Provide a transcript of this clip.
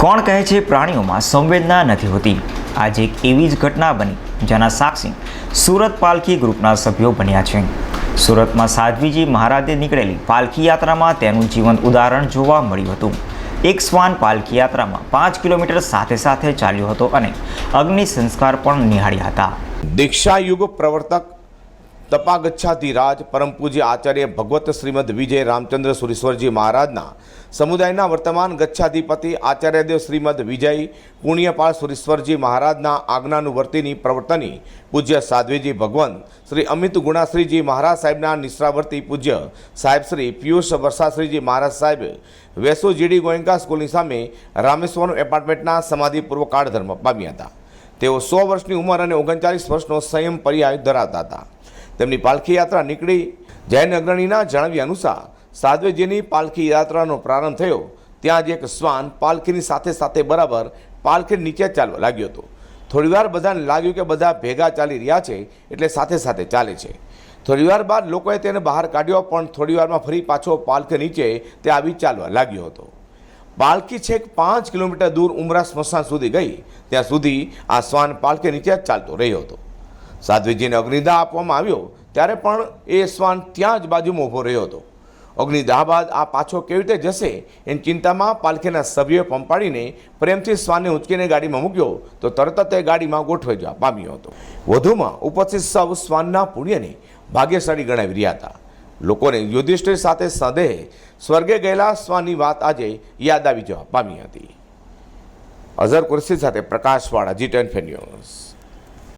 કોણ કહે છે પ્રાણીઓમાં સંવેદના નથી હોતી? આજે એક એવી જ ઘટના બની, જેના સાક્ષી સુરત પાલખી ગ્રુપના સભ્યો બન્યા છે. સુરતમાં સાધ્વીજી મહારાજે નીકળેલી પાલખી યાત્રામાં તેનું જીવંત ઉદાહરણ જોવા મળ્યું હતું. એક શ્વાન પાલખી યાત્રામાં પાંચ કિલોમીટર સાથે સાથે ચાલ્યો હતો અને અગ્નિ સંસ્કાર પણ નિહાળ્યા હતા. દીક્ષા યુગ પ્રવર્તક તપાગચ્છાધિરાજ પરમ પૂજ્ય આચાર્ય ભગવત શ્રીમદ વિજય રામચંદ્ર સુરેશ્વરજી મહારાજના સમુદાયના વર્તમાન ગચ્છાધિપતિ આચાર્યદેવ શ્રીમદ વિજય પુણ્યપાળ સુરેશ્વરજી મહારાજના આજ્ઞાનુવર્તિની પ્રવર્તની પૂજ્ય સાધ્વીજી ભગવંત, શ્રી અમિત ગુણાશ્રીજી મહારાજ સાહેબના નિશ્રાવર્તી પૂજ્ય સાહેબ શ્રી પિયુષ વર્ષાશ્રીજી મહારાજ સાહેબ, વેસુ જીડી ગોયંકા સ્કૂલની સામે રામેશ્વરમ એપાર્ટમેન્ટના સમાધિપૂર્વક કાળ ધર્મ પામ્યા હતા. તેઓ સો વર્ષની ઉંમર અને ઓગણચાલીસ વર્ષનો સંયમ પર્યાય ધરાવતા હતા. તેમની પાલખી યાત્રા નીકળી. જૈન અગ્રણીના જણાવ્યા અનુસાર સાધ્વેજીની પાલખી યાત્રાનો પ્રારંભ થયો. ત્યાં જ એક શ્વાન પાલખીની સાથે સાથે બરાબર પાલખી નીચે ચાલવા લાગ્યો હતો. થોડીવાર બધાને લાગ્યું કે બધા ભેગા ચાલી રહ્યા છે, એટલે સાથે સાથે ચાલે છે. થોડીવાર બાદ લોકોએ તેને બહાર કાઢ્યો, પણ થોડીવારમાં ફરી પાછો પાલખી નીચે તે આવી ચાલવા લાગ્યો હતો. પાલખી છેક પાંચ કિલોમીટર દૂર ઉમરા સ્મશાન સુધી ગઈ. ત્યાં સુધી આ શ્વાન પાલખી નીચે ચાલતો રહ્યો હતો. સાધ્વીજીને અગ્નિદાહ આપવામાં આવ્યો. ત્યારે પણ એ શ્વાન ત્યાં જ બાજુમાં ઊભો રહ્યો હતો. અગ્નિદાહ બાદ આ પાછો કેવી રીતે જશે એની ચિંતામાં પાલખીના સભ્યોએ પંપાડીને પ્રેમથી શ્વાનને ઉંચકીને ગાડીમાં મૂક્યો તો તરત જ તે ગાડીમાં ગોઠવાઈ જવા પામ્યો હતો. વધુમાં ઉપસ્થિત સૌ શ્વાનના પુણ્યને ભાગ્યશાળી ગણાવી રહ્યા હતા. લોકોને યુધિષ્ઠિર સાથે સદેહ સ્વર્ગે ગયેલા શ્વાનની વાત આજે યાદ આવી જવા પામી હતી. અઝર કુરશી સાથે પ્રકાશવાળા જી ટેન ન્યૂઝ.